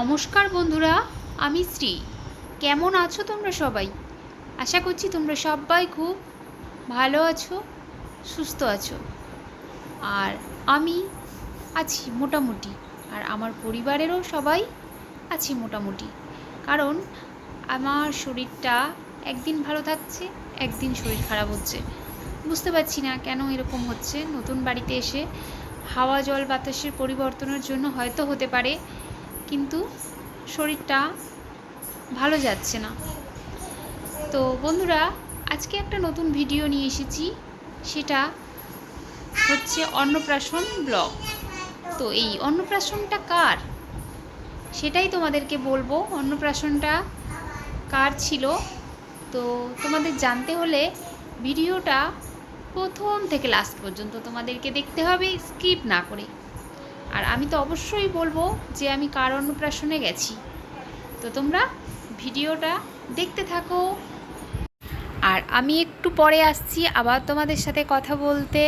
নমস্কার বন্ধুরা, আমি শ্রী। কেমন আছো তোমরা সবাই? আশা করছি তোমরা সবাই খুব ভালো আছো, সুস্থ আছো। আর আমি আছি মোটামুটি, আর আমার পরিবারেরও সবাই আছি মোটামুটি। কারণ আমার শরীরটা একদিন ভালো থাকছে, একদিন শরীর খারাপ হচ্ছে। বুঝতে পারছি না কেন এরকম হচ্ছে। নতুন বাড়িতে এসে হাওয়া জল বাতাসের পরিবর্তনের জন্য হয়তো হতে পারে। কিন্তু শরীরটা ভালো যাচ্ছে না। তো বন্ধুরা, আজকে একটা নতুন ভিডিও নিয়ে এসেছি। সেটা হচ্ছে অন্নপ্রাশন ব্লগ। তো এই অন্নপ্রাশনটা কার? সেটাই তোমাদেরকে বলব। অন্নপ্রাশনটা কার ছিল? তো তোমাদের জানতে হলে ভিডিওটা প্রথম থেকে লাস্ট পর্যন্ত তোমাদেরকে দেখতে হবে, স্কিপ না করে। আর আমি তো অবশ্যই বলব যে আমি কার অন্নপ্রাশনে গেছি। তো তোমরা ভিডিওটা দেখতে থাকো। আর আমি একটু পরে আসছি, আবার তোমাদের সাথে কথা বলতে।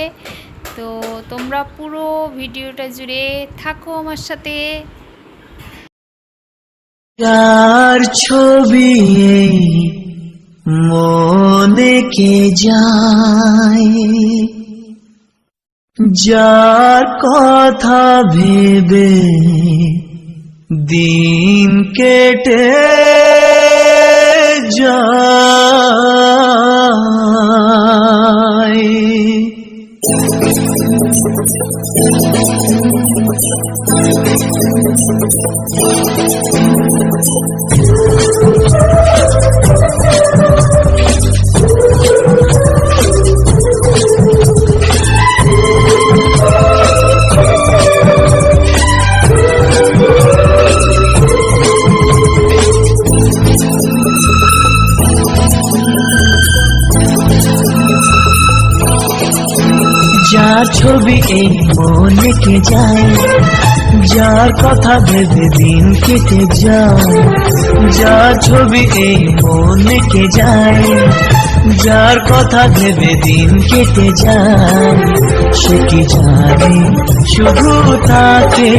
তো তোমরা পুরো ভিডিওটা জুড়ে থাকো আমার সাথে। যার ছবি মনে কে যায়? যার কথা ভেবে দিন কেটে যায়। যার ছবি এই মনে কে যায়? যার কথা ভেবে দিন কেটে যায়। যার ছবি এই মনে কে যায়? যার কথা ভেবে দিন কেটে যায়, সে কি জানে? শুধু তাকে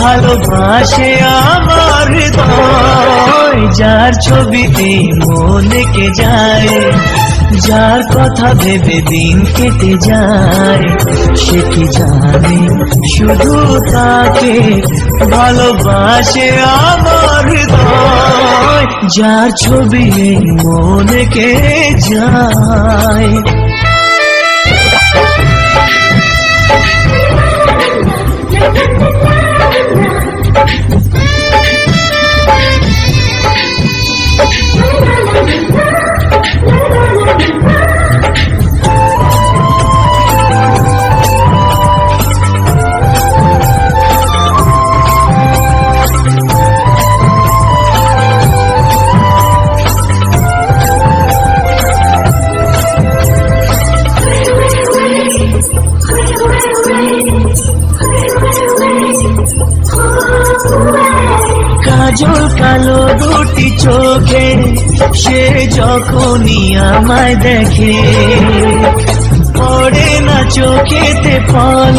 ভালোবাসে আমার হৃদয়, যার ছবি এই মনে কে যায়? যার কথা ভেবে দিন কেটে যায়, সে কি জানে? শুধু তাকে ভালোবাসে আমার যার ছবি এই মনে কে যায়। যখনই আমায় দেখে। পড়ে না চোখেতে ফল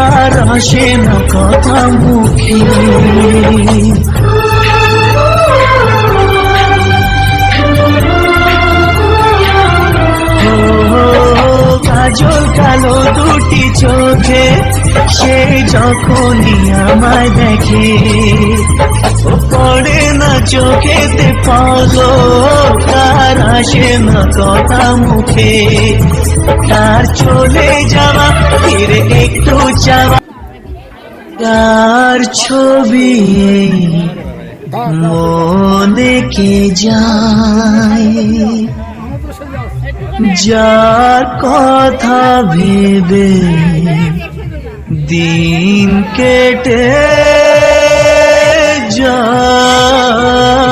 আর আসে না কথা মুখে। কাজল কালো দুটি চোখে সে যখনই আমায় দেখে। পড়ে না চোখেতে পালো, তার আসে না কথা মুখে। তার চলে যাওয়া, ফিরে একটু যাওয়া। তার ছবি মনে কে যায়? যার কথা ভেবে দিন কেটে যায়।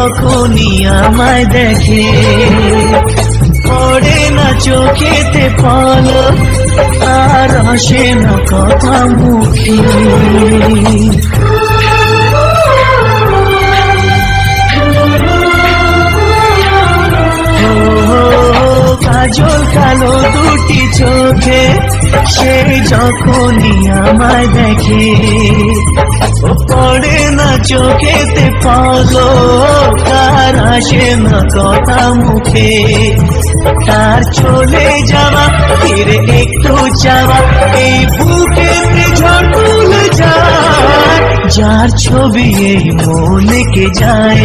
যখনই আমায় দেখে। পড়ে না চোখেতে পাল আর আসে না কথা মুখে। কাজল কালো দুটি চোখে সে যখনই আমায় দেখে। পড়ে না চোখেতে পালো, তার আসে না কথা মুখে। তার চলে যাওয়া, ফিরে একটু যাওয়া, এই বুকে ঝড় যার ছবি এই মনে কে যায়।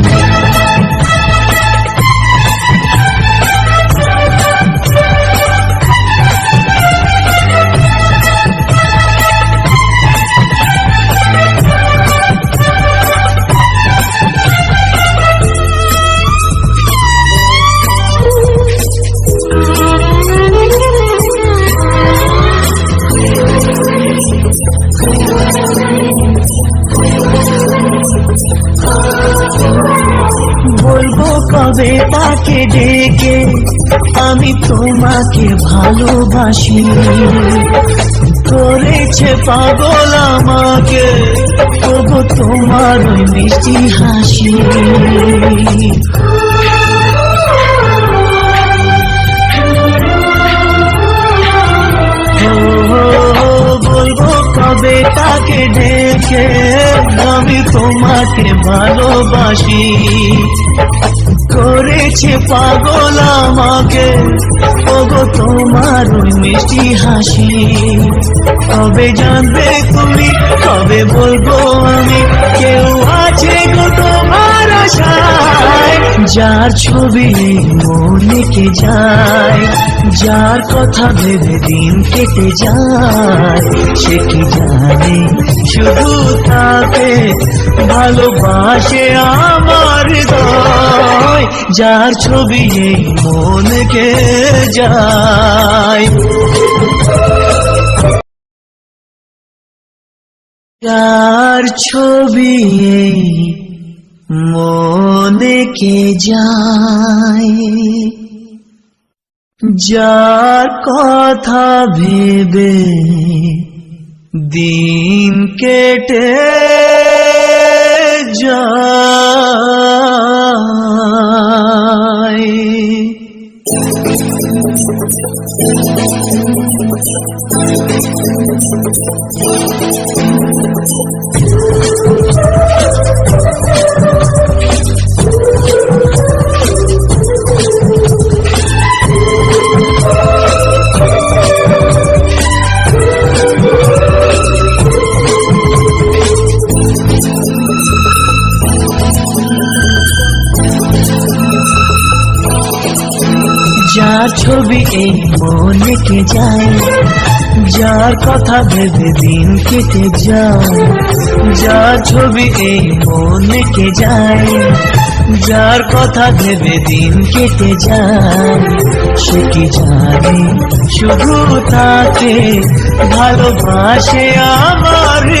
তোমাকে ভালোবাসি। করেছে পাগল আমাকে তবু তোমার মিষ্টি হাসি। তাকে ডেকে আমি তোমাকে ভালোবাসি। করেছে পাগল আমাকে। ওগো তোমার মিষ্টি হাসি। কবে জানবে তুমি কবে বলব যার ছবি মনে কে যায়, যার কথা ভেবে দিন কেটে যায়, সে কি জানে? শুধু তাকে ভালোবাসে আমার হৃদয়, যার ছবি মনকে যায়। যার ছবি মনে কে যায় যার কথা ভেবে দিন কেটে যায় Thank you. এই মনে কে যায়। যার কথা ভেবে দিন কেটে যায়। যার ছবি এই মনে কে যায়। যার কথা ভেবে দিন কেটে যায়। সে কি জানে? শুধু তাকে ভালোবাসে আমার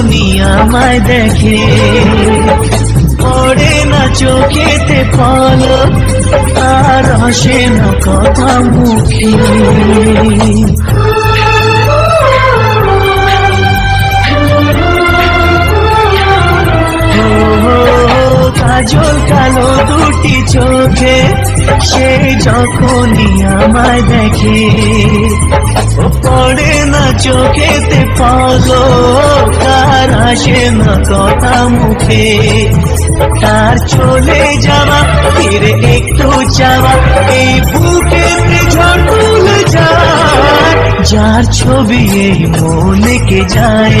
যখনই আমায় দেখে। পড়ে না চোখেতে পলো আর আসে না কথা মুখে। কাজল কালো দুটি চোখে, সে যখনই আমায় দেখে পড়ে না চোখেতে পালো, তার আসে না কথা মুখে। তার চলে যাওয়া, ফিরে একটু যাওয়া, এই বুকে যার ছবি এই মনে কে যায়।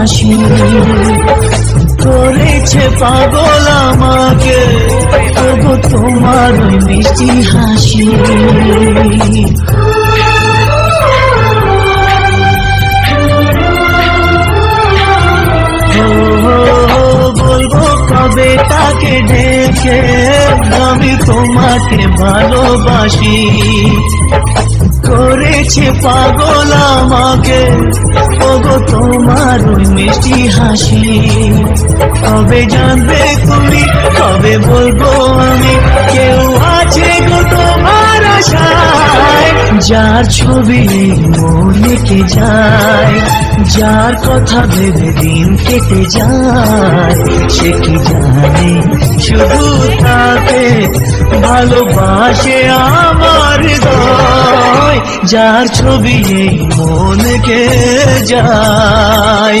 ভালোবাসি করেছে পাগল আমাকে তবু তোমার মিষ্টি হাসি। তাকে ডেকে, আমি তোমাকে ভালোবাসি। করেছে পাগল আমাকে, ওগো তোমার ওই মিষ্টি হাসি। কবে জানবে তুমি, কবে বলব আমি, কেউ যার ছবি মনে কে যায়, যার কথা ভেবে দিন কেটে যায়, সে কি জানে? শুধু তাকে ভালোবাসে আমার হৃদয়, যার ছবি মনকে যায়।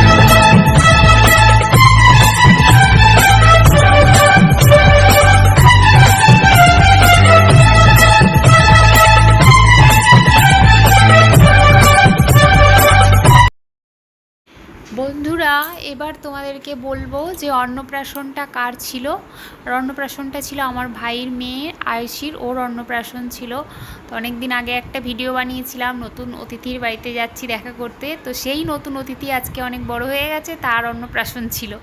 এবার তোমাদেরকে বলব যে অন্নপ্রাশনটা কার ছিল? আর অন্নপ্রাশনটা ছিল আমার ভাইয়ের মেয়ে আয়ুষির ওর অন্নপ্রাশন ছিল। তো অনেক দিন আগে একটা ভিডিও বানিয়েছিলাম, নতুন অতিথির বাড়িতে যাচ্ছি দেখা করতে। তো সেই নতুন অতিথি আজকে অনেক বড় হয়ে গেছে, তার অন্নপ্রাশন ছিল।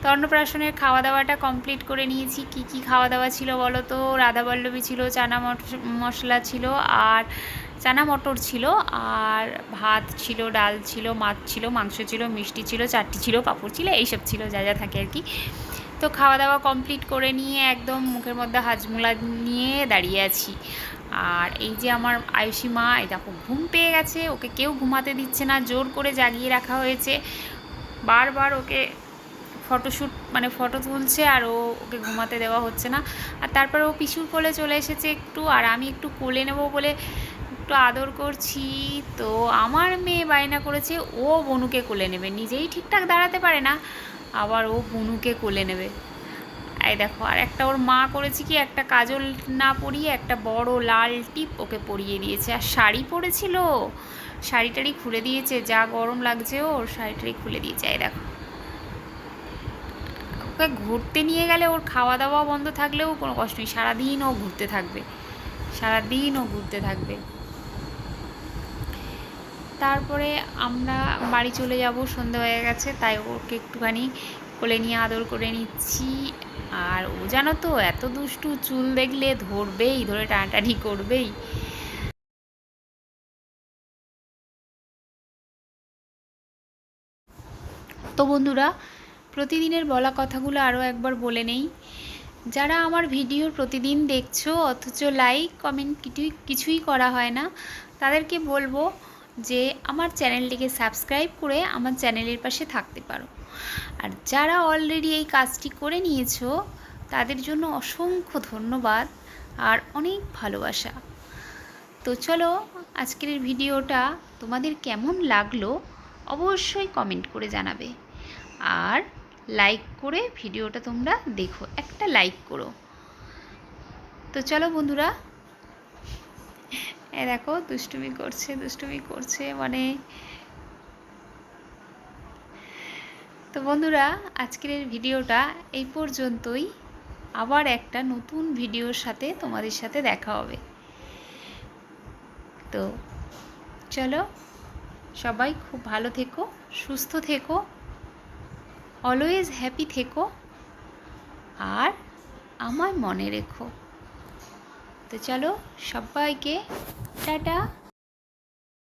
তো অন্নপ্রাশনের খাওয়া দাওয়াটা কমপ্লিট করে নিয়েছি। কি কি খাওয়া দাওয়া ছিল বলো তো? রাধাবল্লভী ছিল চানা মশলা ছিল, আর চানা মটর ছিল, আর ভাত ছিল, ডাল ছিল, মাছ ছিল, মাংস ছিল, মিষ্টি ছিল চাটনি ছিল, পাঁপড় ছিল, এইসব ছিল, যা যা থাকে আর কি। তো খাওয়া দাওয়া কমপ্লিট করে নিয়ে একদম মুখের মধ্যে হাজমোলা নিয়ে দাঁড়িয়ে আছি। আর এই যে আমার আয়ুষী মা, এই দেখো, ঘুম পেয়ে গেছে, ওকে কেউ ঘুমাতে দিচ্ছে না, জোর করে জাগিয়ে রাখা হয়েছে। বারবার ওকে ফটোশ্যুট মানে ফটো তুলছে, আর ও ওকে ঘুমাতে দেওয়া হচ্ছে না। আর তারপরে ও পিসুর কোলে চলে এসেছে একটু, আর আমি একটু কোলে নেব বলে একটু আদর করছি। তো আমার মেয়ে বায়না করেছে, ও বনুকে কোলে নেবে। নিজেই ঠিকঠাক দাঁড়াতে পারে না, আবার ও বনুকে কোলে নেবে। এই দেখো, আর একটা ওর মা করেছে কি, একটা কাজল না পরিয়ে একটা বড় লাল টিপ ওকে পরিয়ে দিয়েছে। আর শাড়ি পরেছিল, শাড়ি টাড়ি খুলে দিয়েছে, যা গরম লাগছে ওর শাড়ি টাড়ি খুলে দিয়েছে, এই দেখো। ওকে ঘুরতে নিয়ে গেলে ওর খাওয়া দাওয়া বন্ধ থাকলেও কোনো কষ্ট নেই। সারাদিন ও ঘুরতে থাকবে, সারাদিন ও ঘুরতে থাকবে। তারপরে আমরা বাড়ি চলে যাব, সন্ধে হয়ে গেছে, তাই ওকে একটুখানি কোলে নিয়ে আদর করে নিচ্ছি। আর ও জানো তো, এত দুষ্টু চুল দেখলে ধরবেই, ধরে টানাটানি করবেই। তো বন্ধুরা, প্রতিদিনের বলা কথাগুলো আরও একবার বলে নেই। যারা আমার ভিডিও প্রতিদিন দেখছ, অথচ লাইক কমেন্ট কিছুই কিছুই করা হয় না, তাদেরকে বলব যে আমার চ্যানেলটিকে সাবস্ক্রাইব করে আমার চ্যানেলের পাশে থাকতে পারো। আর যারা অলরেডি এই কাজটি করে নিয়েছো, তাদের জন্য অসংখ্য ধন্যবাদ আর অনেক ভালোবাসা। তো চলো, আজকের ভিডিওটা তোমাদের কেমন লাগল অবশ্যই কমেন্ট করে জানাবে। আর লাইক করে ভিডিওটা তোমরা দেখো, একটা লাইক করো। তো চলো বন্ধুরা এ দেখো, দুষ্টুমি করছে দুষ্টুমি করছে মানে। তো বন্ধুরা, আজকের ভিডিওটা এই পর্যন্তই। আবার একটা নতুন ভিডিওর সাথে তোমাদের সাথে দেখা হবে। তো চলো, সবাই খুব ভালো থেকো, সুস্থ থেকো অলওয়েজ হ্যাপি থেকো, আর আমার মনে রেখো। তো চলো সবাইকে টাটা।